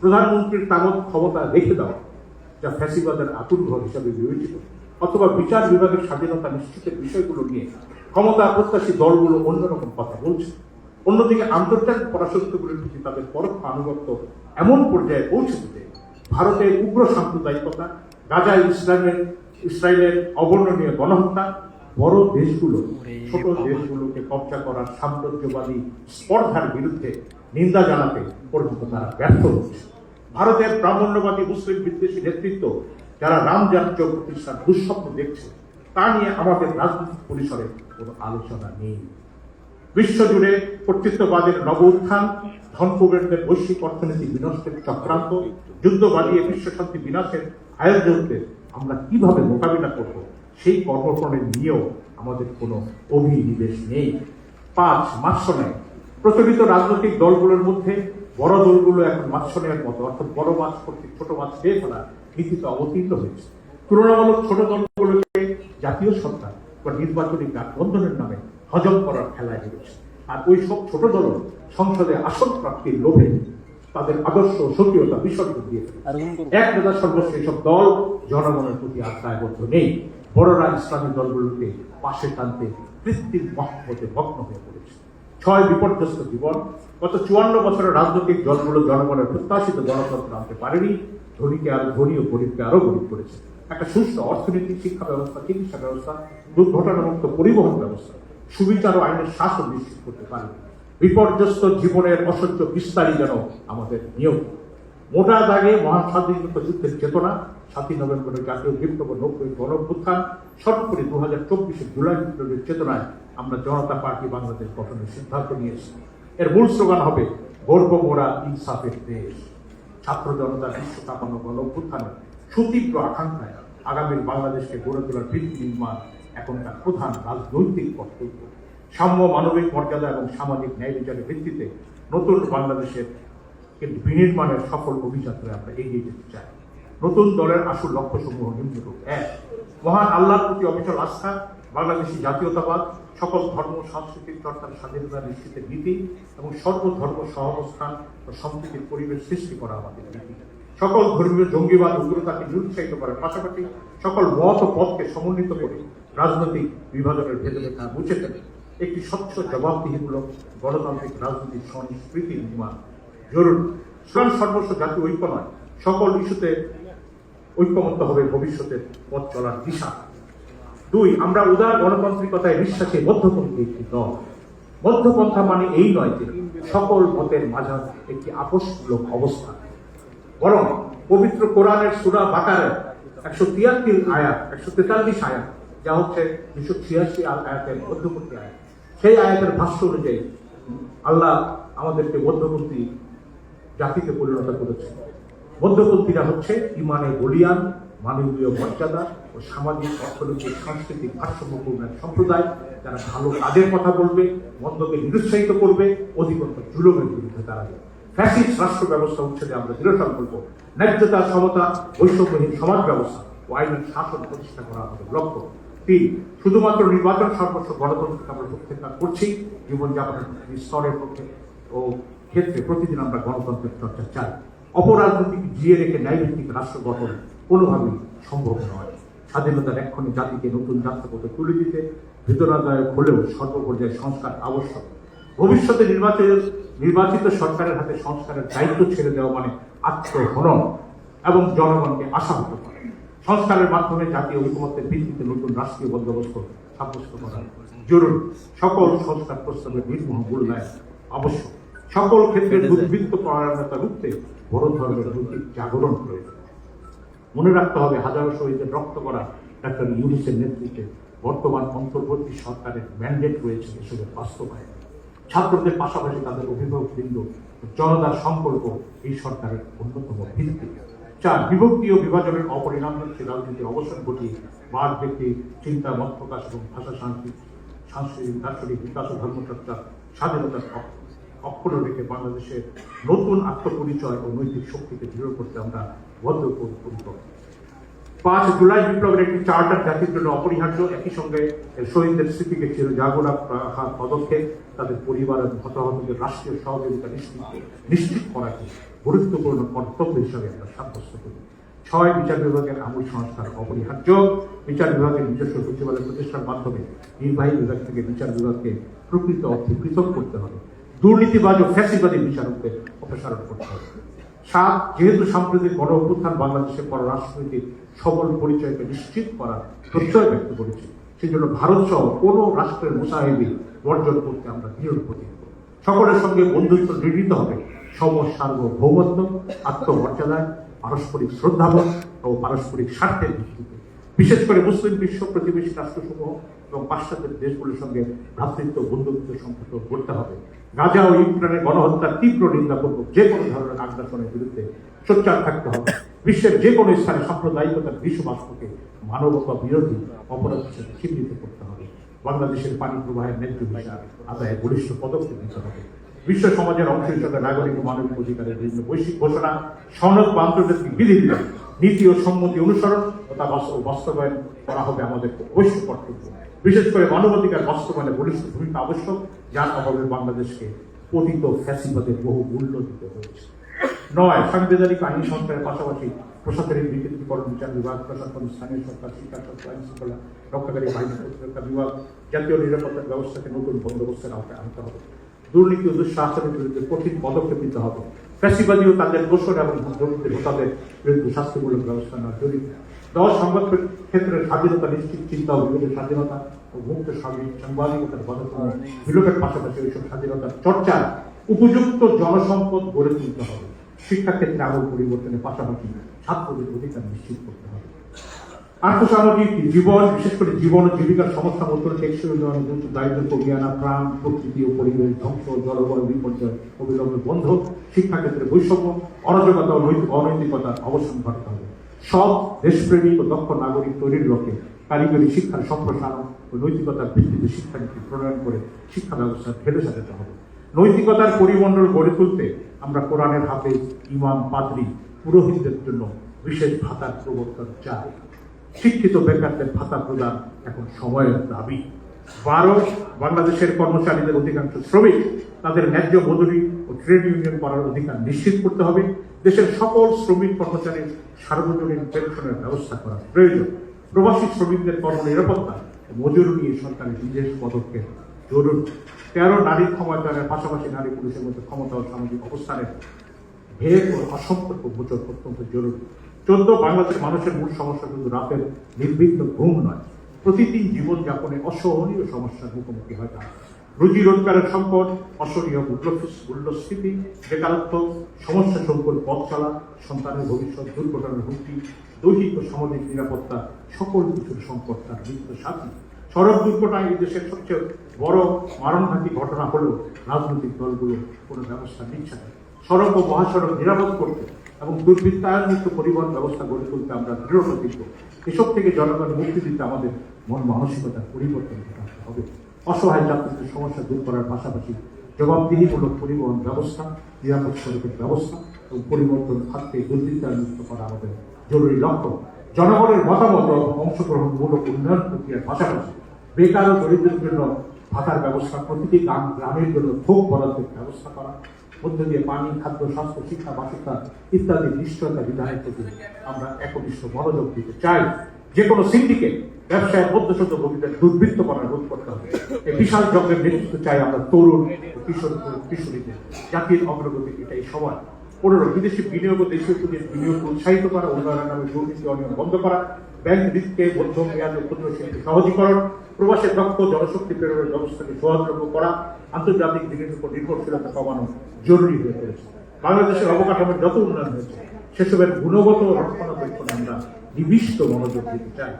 প্রধানমন্ত্রীর তাগত ক্ষমতা রেখে দেওয়া যা ফ্যাসিবাদের আতুর্ঘর হিসাবে বিবেচিত। অথবা বিচার বিভাগের স্বাধীনতা নিশ্চিতের বিষয়গুলো নিয়ে ক্ষমতা প্রত্যাশী দলগুলো অন্যরকম কথা বলছে। অন্যদিকে আন্তর্জাতিক পরাশক্তিগুলির প্রতি তাদের পরোক্ষ আনুগত্য এমন পর্যায়ে পৌঁছেছে যে ভারতের উগ্র সাম্প্রদায়িকতা গাজায় ইসলামের, ইসরায়েলের অবর্ণনীয় গণহত্যা বড় দেশগুলো ছোট দেশগুলোকে কবজা করার সাম্রাজ্যবাদী স্পর্ধার বিরুদ্ধে নিন্দা জানাতে পর্যন্ত তারা ব্যর্থ হচ্ছে। ভারতের ব্রাহ্মণ্যবাদী মুসলিম বিদ্বেষী নেতৃত্ব যারা রাম রাজ্য প্রতিষ্ঠার দুঃস্বপ্ন দেখছে তা নিয়ে আমাদের রাজনৈতিক পরিসরে কোনো আলোচনা নেই। বিশ্বজুড়ে কর্তৃত্ববাদের নব উত্থান ধনকুবেরদের বৈশ্বিক অর্থনীতি বিনষ্টের চক্রান্ত যুদ্ধ বাড়িয়ে বিশ্বশান্তি বিনাশের আয়োজনকে আমরা কীভাবে মোকাবিলা করব সেই কর্মক্রমে নিয়েও আমাদের কোনো অভিনিবেশ নেই। পাঁচ মাৎস্যন্যায় প্রচলিত রাজনৈতিক দলগুলোর মধ্যে বড় দলগুলো এখন মাৎস্যন্যায়ের মতো অর্থাৎ বড় মাছ কর্তৃক ছোট মাছ খেয়ে ফেলা নীতিতে অবতীর্ণ হয়েছে। তুলনামূলক ছোট দলগুলোকে জাতীয় সরকার বা নির্বাচনী গাঠবন্ধনের নামে হজম করার খেলায় হেরেছে আর ওই সব ছোট দল সংসদে আসন প্রাপ্তির লোভে তাদের আদর্শ সক্রিয়তা বিসর্জন দিয়ে এক নেতা এসব দল জনগণের প্রতি দায়বদ্ধ নেই। বড়রা ইসলামী দলগুলোকে পাশে টানতে কৃত্রিম মহব্বতে ভগ্ন হয়ে পড়েছে। ছয় বিপর্যস্ত জীবন, গত চুয়ান্ন বছরের রাজনৈতিক দলগুলো জনগণের প্রত্যাশিত গণতন্ত্র আনতে পারেনি, ধনীকে আরও ধনী ও গরিবকে আরও গরিব করেছে। একটা সুস্থ অর্থনীতি শিক্ষা ব্যবস্থা, চিকিৎসা ব্যবস্থা, দুর্ঘটনামুক্ত পরিবহন ব্যবস্থা, সুবিচার ও আইনের শাসন নিশ্চিত করতে পারেনি। বিপর্যস্ত জীবনের অসহ্য বিস্তারই যেন আমাদের নিয়ম। মোটা দাগে মহান স্বাধীনতা যুদ্ধের চেতনা সাতই নভেম্বরের জাতীয় বিপ্লব নব্বই গণভ্যুত্থান, সর্বোপরি দু হাজার চব্বিশের জুলাই বিপ্লবের চেতনায় আমরা জনতা পার্টি বাংলাদেশ গঠনের সিদ্ধান্ত নিয়েছি। এর মূল স্লোগান হবে, গর্ব মোরা ইনসাফের দেশ। ছাত্র জনতার বিশ্ব কাঁপানো গণভ্যুত্থানের সুতীব্র আকাঙ্ক্ষায় আগামীর বাংলাদেশকে গড়ে তোলার ভিত্তি নির্মাণ এখনকার প্রধান রাজনৈতিক কর্তব্য। সাম্য মানবিক মর্যাদা এবং সামাজিক ন্যায় বিচারের ভিত্তিতে নতুন বাংলাদেশের বিনির্মাণের সফল অভিযাত্রায় আমরা এগিয়ে যেতে চাই। নতুন দলের আসল লক্ষ্যসমূহ নিম্নরূপ। এক, মহান আল্লাহর প্রতি অবিচল আস্থা, বাংলাদেশি জাতীয়তাবাদ, সকল ধর্ম, সাংস্কৃতিক চর্চার স্বাধীনতা নিশ্চিতের নীতি এবং সর্বধর্ম সহাবস্থান ও সম্প্রীতির পরিবেশ সৃষ্টি করা আমাদের নীতি। সকল ধর্মীয় জঙ্গিবাদ উগ্রতাকে নিরুৎসাহিত করার পাশাপাশি সকল মত ও পথকে সমন্বিত করে রাজনৈতিক বিভাজনের তা মুছে ফেলে। একটি স্বচ্ছ, জবাবদিহিমূলক, গণতান্ত্রিক রাজনৈতিক সংস্কৃতি নির্মাণ। জরুরি স্বয়ং সর্বস্ব জাতীয় ঐক্য নয়, সকল ইস্যুতে ঐক্যমত্য হবে ভবিষ্যতের পথ চলার দিশা। দুই, আমরা উদার গণতান্ত্রিকতায় বিশ্বাসী মধ্যপন্থী একটি দল। মধ্যপন্থা মানে এই নয় যে সকল মতের মাঝার একটি আপোষমূলক অবস্থা। বরং পবিত্র কোরআনের সুরা বাকারের একশো তিয়াত্তর আয়াত, একশো তেতাল্লিশ আয়াত, যা হচ্ছে দুশো ছিয়াশি আয়াতের মধ্যবর্তী আয়াত। সেই আয়াতের ভাষ্য অনুযায়ী আল্লাহ আমাদেরকে মধ্যবর্তী জাতিতে পরিণত করেছে মধ্যপন্থীরা হচ্ছে ইমানে বলিয়ান, মানবীয় মর্যাদা ও সামাজিক, অর্থনৈতিক, সাংস্কৃতিক ভারসাম্যপূর্ণ এক সম্প্রদায় যারা ভালো কাজের কথা বলবে, মন্দকে নিরুৎসাহিত করবে অধিকন্ত জুলুমের বিরুদ্ধে দাঁড়াবে ফ্যাসিস্ট রাষ্ট্র ব্যবস্থা উচ্ছেদে আমরা দৃঢ় সংকল্প, ন্যায্যতা, সমতা, বৈষম্যহীন সমাজ ব্যবস্থা ও আইনের শাসন প্রতিষ্ঠা করা আমাদের লক্ষ্য। তিন, শুধুমাত্র নির্বাচন সর্বস্ব গণতন্ত্রকে আমরা প্রত্যাখ্যান করছি, জীবনযাপনের স্তরের পক্ষে ও ক্ষেত্রে প্রতিদিন আমরা গণতন্ত্রের চর্চা চাই। অপরাজনৈতিক জিয়ে রেখে ন্যায়ভিত্তিক রাষ্ট্র গঠন কোনোভাবেই সম্ভব নয়। স্বাধীনতার এক্ষণে জাতিকে নতুন যাত্রাপথে তুলে দিতে বেদনাদায়ক হলেও সর্বপর্যায়ে সংস্কার আবশ্যক। ভবিষ্যতে নির্বাচিত নির্বাচিত সরকারের হাতে সংস্কারের দায়িত্ব ছেড়ে দেওয়া মানে আত্মহনন এবং জনগণকে আশাহত করে। সংস্কারের মাধ্যমে জাতীয় ঐকমত্যের ভিত্তিতে নতুন রাষ্ট্রীয় বন্দোবস্ত সাব্যস্ত করা। জরুরি। সকল সংস্কার প্রস্তাবের নির্মোহ মূল্যায়ন আবশ্যক। সকল ক্ষেত্রে দুর্বৃত্ত পরায়ণতা রুখতে বড় ধরনের নৈতিক জাগরণ প্রয়োজন মনে রাখতে হবে হাজারো শহীদের রক্ত করা ডাক্তার ইউনিসের নেতৃত্বে বর্তমান অন্তর্বর্তী সরকারের ম্যান্ডেট রয়েছে এসবের বাস্তবায়ন। ছাত্রদের পাশাপাশি তাদের অভিভাবকবৃন্দ ও জনতার সংকল্প এই সরকারের অন্যতম ভিত্তি। চার বিভক্তি ও বিভাজনের অপরিণামী রাজনীতির অবসান ঘটিয়ে বাদ ব্যক্তি চিন্তা মত প্রকাশ এবং ভাষা সাংস্কৃতিক সাংস্কৃতিক দার্শনিক বিকাশ ও ধর্মচর্চা স্বাধীনতার অক্ষুণ্ণ রেখে বাংলাদেশের নতুন আত্মপরিচয় ও নৈতিক শক্তিকে দৃঢ় করতে আমরা বদ্ধপরিকর। পাঁচ জুলাই বিপ্লবের একটি চার্টার জাতির জন্য অপরিহার্য, একই সঙ্গে শহীদদের স্মৃতিকে চির জাগরা রাখার পদক্ষেপ তাদের পরিবার এবং হতাহতদের রাষ্ট্রীয় সহযোগিতা নিশ্চিত নিশ্চিত করাকে গুরুত্বপূর্ণ কর্তব্য হিসাবে আমরা সাব্যস্ত করি। ছয় বিচার বিভাগের আমূল সংস্কার অপরিহার্য। বিচার বিভাগের নিজস্ব সচিবালয় প্রতিষ্ঠার মাধ্যমে নির্বাহী বিভাগ থেকে বিচার বিভাগকে প্রকৃত অর্থে পৃথক করতে হবে। দুর্নীতিবাজ ও ফ্যাসিবাদী বিচারকদের অপসারণ করতে হবে। সাত, যেহেতু সাম্প্রতিক গণ অভ্যুত্থান বাংলাদেশের পররাষ্ট্রনীতির সবল পরিচয়কে নিশ্চিত করার প্রত্যয় ব্যক্ত করেছে সেই জন্য ভারত সহ কোনো রাষ্ট্রের মুসাহিবি বর্জন করতে আমরা দৃঢ় প্রতিজ্ঞ সকলের সঙ্গে বন্ধুত্ব দৃঢ়িত হবে সম সার্বভৌমত্ব আত্মমর্যাদায় পারস্পরিক শ্রদ্ধাবোধ ও পারস্পরিক স্বার্থের ভিত্তিতে। বিশেষ করে মুসলিম বিশ্ব প্রতিবেশী রাষ্ট্রসমূহ এবং পাশ্চাত্যের দেশগুলোর সঙ্গে ভ্রাতৃত্ব, বন্ধুত্ব সম্পর্ক করতে হবে। গাজা ও ইউক্রেনের গণহত্যার তীব্র নিন্দা করব যে কোনো ধরনের আগ্রাসনের বিরুদ্ধে সোচ্চার থাকতে হবে। বিশ্বের যে কোনো স্থানে সাম্প্রদায়িকতার বিশ্ববাস্তবকে মানবতা বিরোধী অপরাধ হিসেবে চিহ্নিত করতে হবে। বাংলাদেশের পানি প্রবাহের ন্যায্য বিচার আদায়ে বলিষ্ঠ পদক্ষেপ নিতে হবে। বিশ্ব সমাজের অংশ হিসেবে নাগরিক ও মানবিক অধিকারের বিভিন্ন বৈশ্বিক ঘোষণা, সনদ বা আন্তর্জাতিক বিধিবিধান নীতি ও সম্মতি অনুসরণ ও তা বাস্তবায়ন করা হবে আমাদের অবশ্য কর্তব্য। বিশেষ করে মানবাধিকার বাস্তবায়নে বলিষ্ঠ ভূমিকা আবশ্যক, যার অভাবে বাংলাদেশকে পতিত ফ্যাসিবাদের বহু মূল্য দিতে হয়েছে। নয়, সাংবিধানিক আইন সংস্কারের পাশাপাশি প্রশাসনিক বিকেন্দ্রীকরণ বিচার বিভাগ, প্রশাসন, স্থানীয় সরকার, শিক্ষা সরকার আইন শৃঙ্খলা রক্ষাকারী বাহিনী, প্রতিরক্ষা বিভাগ, জাতীয় নিরাপত্তা ব্যবস্থাকে নতুন বন্দোবস্তের আওতায় আনতে হবে। দুর্নীতি ও দুঃশাসনের বিরুদ্ধে কঠিন পদক্ষেপ নিতে হবে। ফ্যাসিবাদী ও তাদের দোষর এবং দুর্নীতির হোতাদের বিরুদ্ধে শাস্তিমূলক ব্যবস্থা নেওয়া জরুরি দশ সংবাদ ক্ষেত্রে স্বাধীনতা নিশ্চিত, চিন্তা বিবেকের স্বাধীনতা ও মুক্ত সাংবাদিকতার বাধ্যতা বিলোপের পাশাপাশি ওইসব স্বাধীনতার চর্চার উপযুক্ত জনসম্পদ গড়ে তুলতে হবে। শিক্ষাক্ষেত্রে আমল পরিবর্তনের পাশাপাশি ছাত্রদের অধিকার নিশ্চিত করতে হবে। আর্থসামাজিক জীবন, বিশেষ করে জীবন ও জীবিকার সমস্যা মধ্যে টেকসই উন্নয়ন দ্রুত দারিদ্র কমিয়ে আনা প্রাণ, প্রকৃতি ও পরিবেশ ধ্বংস, জলবায়ু বিপর্যয়, অবিলম্বে বন্ধ, শিক্ষাক্ষেত্রে বৈষম্য, অরাজকতা ও নৈতিক অনৈতিকতার অবসান ঘটাতে হবে। সব দেশপ্রেমিক ও দক্ষ নাগরিক তৈরির লক্ষ্যে কারিগরি শিক্ষার সম্প্রসারণ ও নৈতিকতার ভিত্তিতে শিক্ষানীতি প্রণয়ন করে শিক্ষা ব্যবস্থা ঢেলে সাজাতে হবে। নৈতিকতার পরিমণ্ডল গড়ে তুলতে আমরা কোরআনের হাতে ইমাম পাদ্রী পুরোহিতদের জন্য বিশেষ ভাতার প্রবর্তন চাই। শিক্ষিত বেকারদের ভাতা প্রদান এখন সময়ের দাবি। বারো বাংলাদেশের কর্মচারীদের অধিকাংশ শ্রমিক তাদের ন্যায্য মজুরি ও ট্রেড ইউনিয়ন করার অধিকার নিশ্চিত করতে হবে। দেশের সকল শ্রমিক কর্মচারীর সার্বজনীন পেনশনের ব্যবস্থা করা প্রয়োজন। প্রবাসী শ্রমিকদের কর্ম নিরাপত্তা ও মজুরি নিয়ে সরকারের বিশেষ পদক্ষেপ জরুরি। তেরো নারী ক্ষমতায়নের পাশাপাশি নারী পুরুষের মধ্যে ক্ষমতা ও সামাজিক অবস্থানের ভেদ ও অসম্পর্ক মোচন অত্যন্ত জরুরি। চোদ্দ বাংলাদেশের মানুষের মূল সমস্যা শুধু রাতের নির্বিঘ্ন ঘুম নয়, প্রতিদিন জীবনযাপনে অসহনীয় সমস্যার মুখোমুখি হয় তারা। রুজি রোজগারের সংকট, অসহনীয় মূল্য- মূল্যস্ফীতি, বেকারত্ব, সমস্যা সংকট পথ চলা, সন্তানের ভবিষ্যৎ দুর্ঘটনার হুমকি, দৈহিক ও সামাজিক নিরাপত্তা, সকল কিছুর সংকট তার মৃত্যু সাথী সড়ক দুর্ঘটনায় এই দেশের সবচেয়ে বড় মারণঘাতী ঘটনা হলেও রাজনৈতিক দলগুলো কোনো ব্যবস্থা নিচ্ছে না। সড়ক ও মহাসড়ক নিরাপদ করতে এবং দুর্বৃত্তায়নমুক্ত পরিবহন ব্যবস্থা গড়ে তুলতে আমরা দৃঢ় প্রতিজ্ঞ। এসব থেকে জনগণ মুক্তি দিতে আমাদের মন মানসিকতার পরিবর্তন ঘটাতে হবে। অসহায় যাত্রীদের সমস্যা দূর করার পাশাপাশি জবাবদিহিমূলক পরিবহন ব্যবস্থা, নিরাপদ সড়কের ব্যবস্থা এবং পরিবর্তন খাতকে দুর্বৃত্তায়নমুক্ত করা আমাদের জরুরি লক্ষ্য। জনগণের মতামত অংশগ্রহণমূলক উন্নয়ন প্রক্রিয়ার পাশাপাশি বেকার ও দরিদ্রের জন্য ভাতার ব্যবস্থা, প্রতিটি গ্রাম, গ্রামের জন্য থোক বরাদ্দের ব্যবস্থা করা মধ্য দিয়ে পানি, খাদ্য, স্বাস্থ্য, শিক্ষা, বাসস্থান ইত্যাদি নিশ্চয়তা বিধানের প্রতি আমরা একবিশ্ব মনোযোগ দিতে চাই। যে কোনো সিন্ডিকেট ব্যবসায়ের মধ্যশত ভূমিকা দুর্বৃত্ত করার রোধ করতে হবে। এই বিশাল যজ্ঞের নেতৃত্ব চাই আমরা তরুণ কিশোর কিশোরীদের। জাতির অগ্রগতি এটাই সবার পনেরো বিদেশি বিনিয়োগ ও দেশীয় পুঁজির বিনিয়োগকে উৎসাহিত করা, উন্নয়নের নামে দুর্নীতি অনিয়ম বন্ধ করা, ব্যাংক ঋণকে মধ্যম মেয়াদে ক্ষুদ্র শিল্পে সহজীকরণ প্রবাসের দক্ষ জনশক্তি প্রেরণের ব্যবস্থাকে সহজলভ্য করা, আন্তর্জাতিক দিনের উপর নির্ভরশীলতা কমানো জরুরি হয়ে পড়েছে। বাংলাদেশের অবকাঠামোর যত উন্নয়ন হয়েছে, সেসবের গুণগত রক্ষণাবেক্ষণ আমরা নিবিষ্ট মনোযোগ দিতে চাই।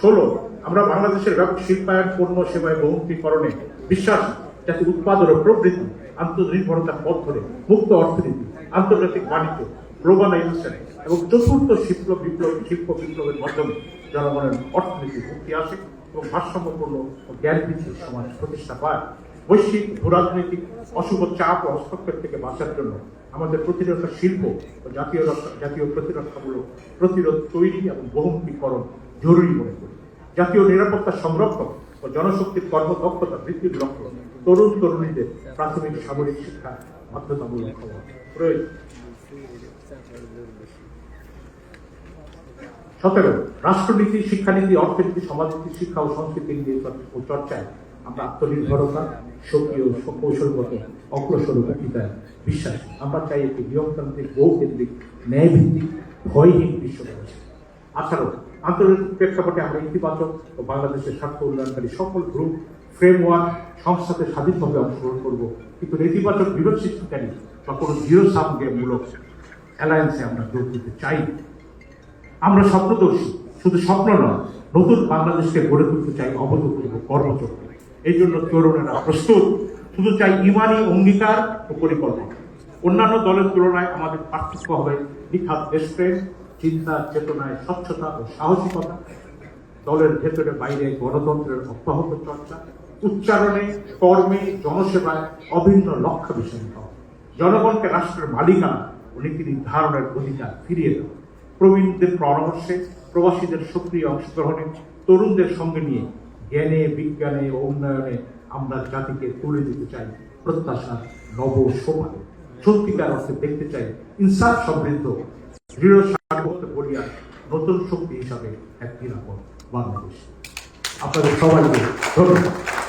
ষোলো, আমরা বাংলাদেশের ব্যাপক শিল্পায়ন, পণ্য সেবায় বহুমুখীকরণে বিশ্বাস, যাতে উৎপাদন ও প্রবৃদ্ধি আত্মনির্ভরতার পথ ধরে মুক্ত অর্থনীতি আন্তর্জাতিক বাণিজ্য গ্লোবালাইজেশন এবং চতুর্থ শিল্প বিপ্লব শিল্প বিপ্লবের মাধ্যমে জনগণের অর্থনীতি মুক্তি আসে এবং ভারসাম্যপূর্ণ জ্ঞান ভিত্তিক সমাজ প্রতিষ্ঠা পায়। বৈশ্বিক ভূরাজনৈতিক অশুভ চাপ ও হস্তক্ষেপ থেকে বাঁচার জন্য আমাদের প্রতিরক্ষা শিল্প ও জাতীয় জাতীয় প্রতিরক্ষামূলক প্রতিরোধ তৈরি এবং বহুমুখীকরণ জরুরি মনে করি। জাতীয় নিরাপত্তা সংরক্ষণ ও জনশক্তির কর্মদক্ষতা বৃদ্ধির লক্ষ্যে তরুণ তরুণীদের প্রাথমিক সামরিক শিক্ষা বাধ্যতামূলক হওয়া। সতেরো, রাষ্ট্রনীতি, শিক্ষানীতি, অর্থনীতি, সমাজনীতি, শিক্ষা ও সংস্কৃতি নিয়ে ও চর্চায় আমরা আত্মনির্ভরতা সক্রিয় কৌশলগত অগ্রসর অতীতায় বিশ্বাস? আমরা চাই একটি নিয়মতান্ত্রিক, বহুকেন্দ্রিক, ন্যায়ভিত্তিক, ভয়হীন বিশ্ব ব্যবস্থা। আঠারো, আন্তর্জাতিক প্রেক্ষাপটে আমরা ইতিবাচক ও বাংলাদেশের স্বার্থ উন্নয়নকারী সকল গ্রুপ, ফ্রেমওয়ার্ক, সংস্থাতে স্বাধীনভাবে অংশগ্রহণ করব। কিন্তু নেতিবাচক বিরোধ সৃষ্টিকারী বা কোনো জিরো সাম অ্যালায়েন্সে আমরা যোগ দিতে চাই আমরা স্বপ্নদর্শী, শুধু স্বপ্ন নয়, নতুন বাংলাদেশকে গড়ে তুলতে চাই অবধপূর্ব কর্মচক্র এই জন্য তরুণেরা প্রস্তুত। শুধু চাই ইমানি অঙ্গীকার ও পরিকল্পনা। অন্যান্য দলের তুলনায় আমাদের পার্থক্য হবে নিখাত দেশপ্রেম, চিন্তা, চেতনায় স্বচ্ছতা ও সাহসিকতা। দলের ভেতরে বাইরে গণতন্ত্রের অব্যাহত চর্চা। উচ্চারণে, কর্মে, জনসেবায় অভিন্ন লক্ষ্য বিষয়। জনগণকে রাষ্ট্রের মালিকানা ও নীতি নির্ধারণের অধিকার ফিরিয়ে দেওয়া প্রবীণদের পরামর্শে প্রবাসীদের সক্রিয় অংশগ্রহণে তরুণদের সঙ্গে নিয়ে জ্ঞানে, বিজ্ঞানে ও উন্নয়নে আমরা জাতিকে তুলে দিতে চাই প্রত্যাশার নব সোপানে সত্যিকার অর্থে দেখতে চাই ইনসাফ সমৃদ্ধ, দৃঢ় বলিয়া নতুন শক্তি হিসাবে এক নিরাপদ বাংলাদেশ। আপনাদের সবাইকে ধন্যবাদ।